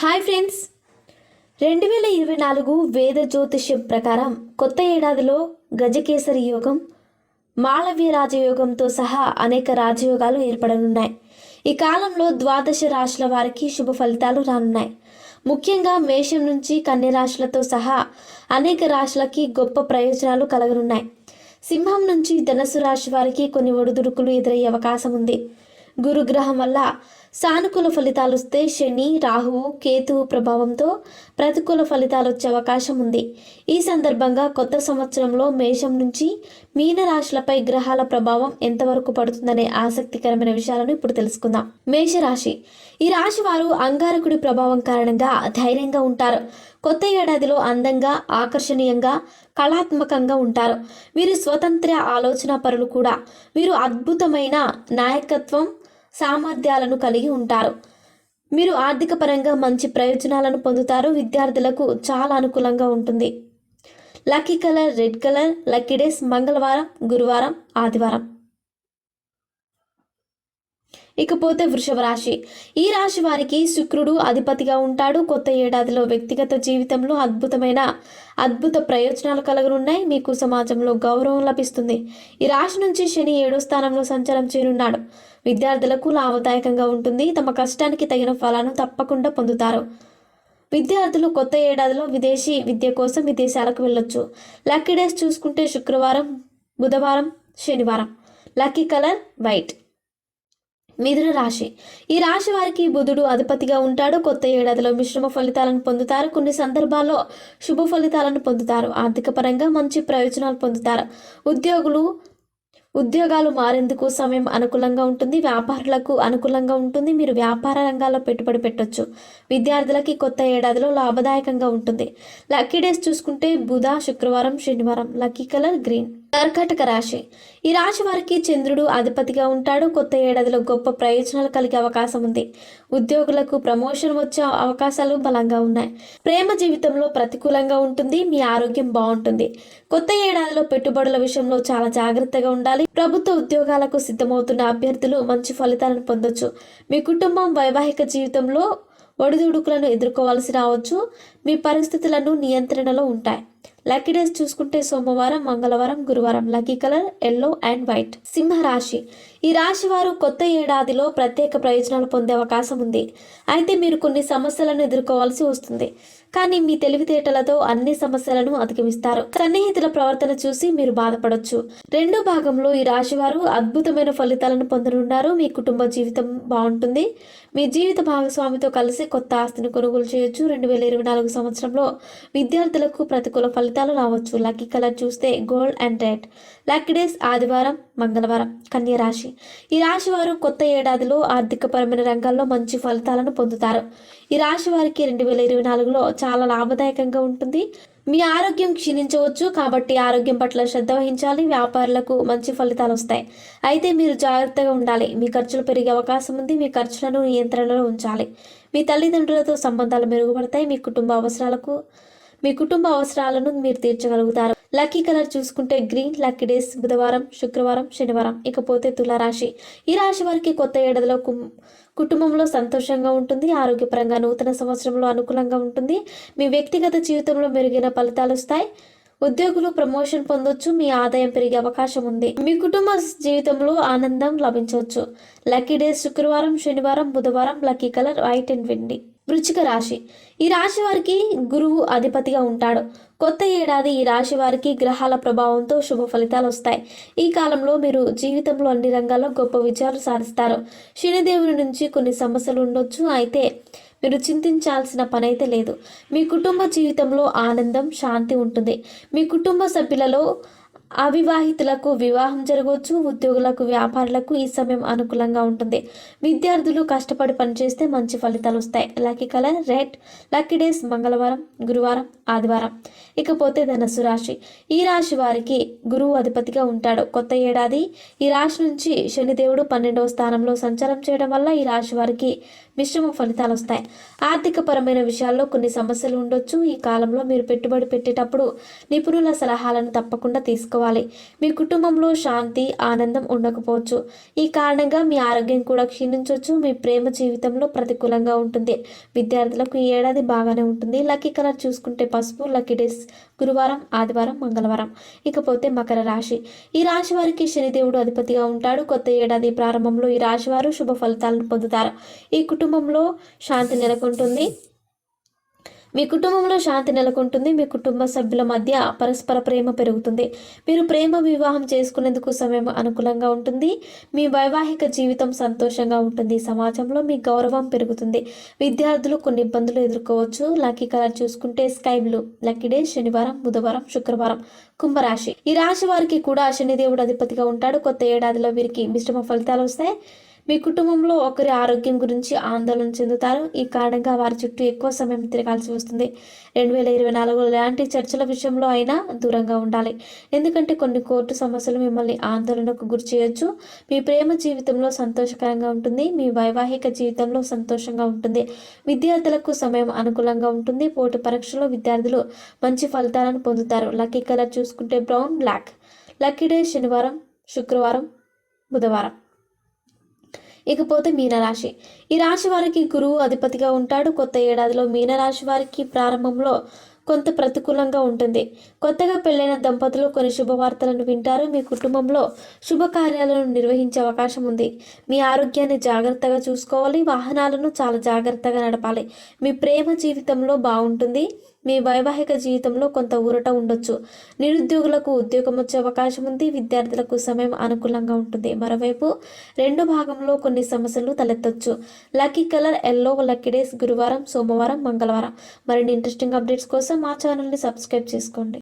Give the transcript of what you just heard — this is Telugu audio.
Hi friends. రెండు వేల ఇరవై నాలుగు వేద జ్యోతిష్యం ప్రకారం కొత్త ఏడాదిలో గజకేసరి యోగం మాళవ్య రాజయోగంతో సహా అనేక రాజయోగాలు ఏర్పడనున్నాయి. ఈ కాలంలో ద్వాదశ రాశుల వారికి శుభ ఫలితాలు రానున్నాయి. ముఖ్యంగా మేషం నుంచి కన్య రాశులతో సహా అనేక రాశులకి గొప్ప ప్రయోజనాలు కలగనున్నాయి. సింహం నుంచి ధనస్సు రాశి వారికి కొన్ని ఒడిదుడుకులు ఎదురయ్యే అవకాశం ఉంది. గురుగ్రహం వల్ల సానుకూల ఫలితాలు వస్తే శని రాహువు కేతువు ప్రభావంతో ప్రతికూల ఫలితాలు వచ్చే అవకాశం ఉంది. ఈ సందర్భంగా కొత్త సంవత్సరంలో మేషం నుంచి మీన రాశులపై గ్రహాల ప్రభావం ఎంతవరకు పడుతుందనే ఆసక్తికరమైన విషయాలను ఇప్పుడు తెలుసుకుందాం. మేషరాశి. ఈ రాశి వారు అంగారకుడి ప్రభావం కారణంగా ధైర్యంగా ఉంటారు. కొత్త ఏడాదిలో అందంగా ఆకర్షణీయంగా కళాత్మకంగా ఉంటారు. వీరు స్వతంత్ర ఆలోచన పరులు కూడా. వీరు అద్భుతమైన నాయకత్వం సామర్థ్యాలను కలిగి ఉంటారు. మీరు ఆర్థిక పరంగా మంచి ప్రయోజనాలను పొందుతారు. విద్యార్థులకు చాలా అనుకూలంగా ఉంటుంది. Lucky colour red colour lucky days మంగళవారం గురువారం ఆదివారం. ఇకపోతే వృషభ రాశి. ఈ రాశి వారికి శుక్రుడు అధిపతిగా ఉంటాడు. కొత్త ఏడాదిలో వ్యక్తిగత జీవితంలో అద్భుతమైన అద్భుత ప్రయోజనాలు కలగనున్నాయి. మీకు సమాజంలో గౌరవం లభిస్తుంది. ఈ రాశి నుంచి శని ఏడో స్థానంలో సంచారం చేరున్నాడు విద్యార్థులకు లాభదాయకంగా ఉంటుంది. తమ కష్టానికి తగిన ఫలాన్ని తప్పకుండా పొందుతారు. విద్యార్థులు కొత్త ఏడాదిలో విదేశీ విద్య కోసం విదేశాలకు వెళ్ళొచ్చు. లక్కీ డేస్ చూసుకుంటే శుక్రవారం బుధవారం శనివారం. Lucky colour white. మిథున రాశి. ఈ రాశి వారికి బుధుడు అధిపతిగా ఉంటాడు. కొత్త ఏడాదిలో మిశ్రమ ఫలితాలను పొందుతారు. కొన్ని సందర్భాల్లో శుభ ఫలితాలను పొందుతారు. ఆర్థిక పరంగా మంచి ప్రయోజనాలు పొందుతారు. ఉద్యోగులు ఉద్యోగాలు మారేందుకు సమయం అనుకూలంగా ఉంటుంది. వ్యాపారులకు అనుకూలంగా ఉంటుంది. మీరు వ్యాపార రంగాల్లో పెట్టుబడి పెట్టొచ్చు. విద్యార్థులకి కొత్త ఏడాదిలో లాభదాయకంగా ఉంటుంది. లక్కీ డేస్ చూసుకుంటే బుధ శుక్రవారం శనివారం. Lucky colour green. కర్కాటక రాశి. ఈ రాశి వారికి చంద్రుడు అధిపతిగా ఉంటాడు. కొత్త ఏడాదిలో గొప్ప ప్రయోజనాలు కలిగే అవకాశం ఉంది. ఉద్యోగులకు ప్రమోషన్ వచ్చే అవకాశాలు బలంగా ఉన్నాయి. ప్రేమ జీవితంలో ప్రతికూలంగా ఉంటుంది. మీ ఆరోగ్యం బాగుంటుంది. కొత్త ఏడాదిలో పెట్టుబడుల విషయంలో చాలా జాగ్రత్తగా ఉండాలి. ప్రభుత్వ ఉద్యోగాలకు సిద్ధమవుతున్న అభ్యర్థులు మంచి ఫలితాలను పొందొచ్చు. మీ కుటుంబం వైవాహిక జీవితంలో ఒడిదుడుకులను ఎదుర్కోవాల్సి రావచ్చు. మీ పరిస్థితులను నియంత్రణలో ఉంటాయి. లక్కీ డేస్ చూసుకుంటే సోమవారం మంగళవారం గురువారం. Lucky colour yellow and white. సింహ రాశి ఈ రాశి వారు కొత్త ఏడాదిలో ప్రత్యేక ప్రయోజనాలు పొందే అవకాశం ఉంది. అయితే మీరు కొన్ని సమస్యలను ఎదుర్కోవాల్సి వస్తుంది. కానీ మీ తెలివితేటలతో అన్ని సమస్యలను అధిగమిస్తారు. సన్నిహితుల ప్రవర్తన చూసి మీరు బాధపడొచ్చు. రెండో భాగంలో ఈ రాశి వారు అద్భుతమైన ఫలితాలను పొందనున్నారు. మీ కుటుంబ జీవితం బాగుంటుంది. మీ జీవిత భాగస్వామితో కలిసి కొత్త ఆస్తిని కొనుగోలు చేయొచ్చు. రెండు వేల ఇరవై నాలుగు సంవత్సరంలో విద్యార్థులకు ప్రతికూల ఫలితాలు రావచ్చు. లక్కీ కలర్ చూస్తే gold and red. Lucky days ఆదివారం మంగళవారం కన్య రాశి. ఈ రాశి వారు కొత్త ఏడాదిలో ఆర్థికపరమైన రంగాల్లో మంచి ఫలితాలను పొందుతారు. ఈ రాశి వారికి రెండు వేల ఇరవై నాలుగులో చాలా లాభదాయకంగా ఉంటుంది. మీ ఆరోగ్యం క్షీణించవచ్చు కాబట్టి ఆరోగ్యం పట్ల శ్రద్ధ వహించాలి. వ్యాపారులకు మంచి ఫలితాలు వస్తాయి. అయితే మీరు జాగ్రత్తగా ఉండాలి. మీ ఖర్చులు పెరిగే అవకాశం ఉంది. మీ ఖర్చులను నియంత్రణలో ఉంచాలి. మీ తల్లిదండ్రులతో సంబంధాలు మెరుగుపడతాయి. మీ కుటుంబ అవసరాలకు మీ కుటుంబ అవసరాలను మీరు తీర్చగలుగుతారు. లక్కీ కలర్ చూసుకుంటే గ్రీన్ లక్కీ డేస్ బుధవారం శుక్రవారం శనివారం ఇకపోతే తులారాశి. ఈ రాశి వారికి కొత్త ఏడాదిలో కుటుంబంలో సంతోషంగా ఉంటుంది ఆరోగ్యపరంగా నూతన సంవత్సరంలో అనుకూలంగా ఉంటుంది. మీ వ్యక్తిగత జీవితంలో మెరుగైన ఫలితాలు వస్తాయి. ఉద్యోగులు ప్రమోషన్ పొందొచ్చు మీ ఆదాయం పెరిగే అవకాశం ఉంది. మీ కుటుంబ జీవితంలో ఆనందం లభించవచ్చు లక్కీ డేస్ శుక్రవారం శనివారం బుధవారం లక్కీ కలర్ వైట్ అండ్ వెండి. వృచ్చిక రాశి. ఈ రాశి వారికి గురువు అధిపతిగా ఉంటాడు. కొత్త ఏడాది ఈ రాశి వారికి గ్రహాల ప్రభావంతో శుభ ఫలితాలు వస్తాయి. ఈ కాలంలో మీరు జీవితంలో అన్ని రంగాల్లో గొప్ప విజయాలు సాధిస్తారు. శనిదేవుని నుంచి కొన్ని సమస్యలు ఉండొచ్చు. అయితే మీరు చింతించాల్సిన పని అయితే లేదు. మీ కుటుంబ జీవితంలో ఆనందం శాంతి ఉంటుంది. మీ కుటుంబ సభ్యులలో అవివాహితులకు వివాహం జరగవచ్చు ఉద్యోగులకు వ్యాపారులకు ఈ సమయం అనుకూలంగా ఉంటుంది. విద్యార్థులు కష్టపడి పనిచేస్తే మంచి ఫలితాలు వస్తాయి. Lucky colour red lucky days మంగళవారం గురువారం ఆదివారం. ఇకపోతే ధనస్సు రాశి. ఈ రాశి వారికి గురువు అధిపతిగా ఉంటాడు. కొత్త ఏడాది ఈ రాశి నుంచి శనిదేవుడు పన్నెండవ స్థానంలో సంచారం చేయడం వల్ల ఈ రాశి వారికి మిశ్రమ ఫలితాలు వస్తాయి. ఆర్థిక పరమైన విషయాల్లో కొన్ని సమస్యలు ఉండొచ్చు. ఈ కాలంలో మీరు పెట్టుబడి పెట్టేటప్పుడు నిపుణుల సలహాలను తప్పకుండా తీసుకోవాలి. చేసుకోవాలి మీ కుటుంబంలో శాంతి ఆనందం ఉండకపోవచ్చు. ఈ కారణంగా మీ ఆరోగ్యం కూడా క్షీణించవచ్చు. మీ ప్రేమ జీవితంలో ప్రతికూలంగా ఉంటుంది. విద్యార్థులకు ఈ ఏడాది బాగానే ఉంటుంది. లక్కీ కలర్ చూసుకుంటే పసుపు లక్కీ డేస్ గురువారం ఆదివారం మంగళవారం. ఇకపోతే మకర రాశి. ఈ రాశి వారికి శనిదేవుడు అధిపతిగా ఉంటాడు. కొత్త ఏడాది ప్రారంభంలో ఈ రాశి వారు శుభ ఫలితాలను పొందుతారు. ఈ కుటుంబంలో శాంతి నెలకొంటుంది. మీ కుటుంబంలో శాంతి నెలకొంటుంది. మీ కుటుంబ సభ్యుల మధ్య పరస్పర ప్రేమ పెరుగుతుంది. మీరు ప్రేమ వివాహం చేసుకునేందుకు సమయం అనుకూలంగా ఉంటుంది. మీ వైవాహిక జీవితం సంతోషంగా ఉంటుంది. సమాజంలో మీ గౌరవం పెరుగుతుంది. విద్యార్థులు కొన్ని ఇబ్బందులు ఎదుర్కోవచ్చు. లక్కీ కలర్ చూసుకుంటే స్కై బ్లూ. లక్కీ డే శనివారం బుధవారం శుక్రవారం. కుంభరాశి. ఈ రాశి వారికి కూడా శనిదేవుడు అధిపతిగా ఉంటాడు. కొత్త ఏడాదిలో వీరికి మిశ్రమ ఫలితాలు వస్తాయి. మీ కుటుంబంలో ఒకరి ఆరోగ్యం గురించి ఆందోళన చెందుతారు. ఈ కారణంగా వారి చుట్టూ ఎక్కువ సమయం తిరగాల్సి వస్తుంది. రెండు వేల ఇరవై నాలుగులో ఎలాంటి చర్చల విషయంలో అయినా దూరంగా ఉండాలి. ఎందుకంటే కొన్ని కోర్టు సమస్యలు మిమ్మల్ని ఆందోళనకు గురి చేయొచ్చు. మీ ప్రేమ జీవితంలో సంతోషకరంగా ఉంటుంది. మీ వైవాహిక జీవితంలో సంతోషంగా ఉంటుంది. విద్యార్థులకు సమయం అనుకూలంగా ఉంటుంది. పోటీ పరీక్షలో విద్యార్థులు మంచి ఫలితాలను పొందుతారు. లక్కీ కలర్ చూసుకుంటే బ్రౌన్ బ్లాక్. లక్కీ డే శనివారం శుక్రవారం బుధవారం. ఇకపోతే మీనరాశి. ఈ రాశి వారికి గురువు అధిపతిగా ఉంటాడు. కొత్త ఏడాదిలో మీనరాశి వారికి ప్రారంభంలో కొంత ప్రతికూలంగా ఉంటుంది. కొత్తగా పెళ్ళైన దంపతులు కొన్ని శుభవార్తలను వింటారు. మీ కుటుంబంలో శుభకార్యాలను నిర్వహించే అవకాశం ఉంది. మీ ఆరోగ్యాన్ని జాగ్రత్తగా చూసుకోవాలి. వాహనాలను చాలా జాగ్రత్తగా నడపాలి. మీ ప్రేమ జీవితంలో బాగుంటుంది. మీ వైవాహిక జీవితంలో కొంత ఊరట ఉండొచ్చు. నిరుద్యోగులకు ఉద్యోగం వచ్చే అవకాశం ఉంది. విద్యార్థులకు సమయం అనుకూలంగా ఉంటుంది. మరోవైపు రెండో భాగంలో కొన్ని సమస్యలు తలెత్తొచ్చు. Lucky colour yellow lucky days గురువారం సోమవారం మంగళవారం. మరిన్ని ఇంట్రెస్టింగ్ అప్డేట్స్ కోసం మా ఛానల్ని సబ్స్క్రైబ్ చేసుకోండి.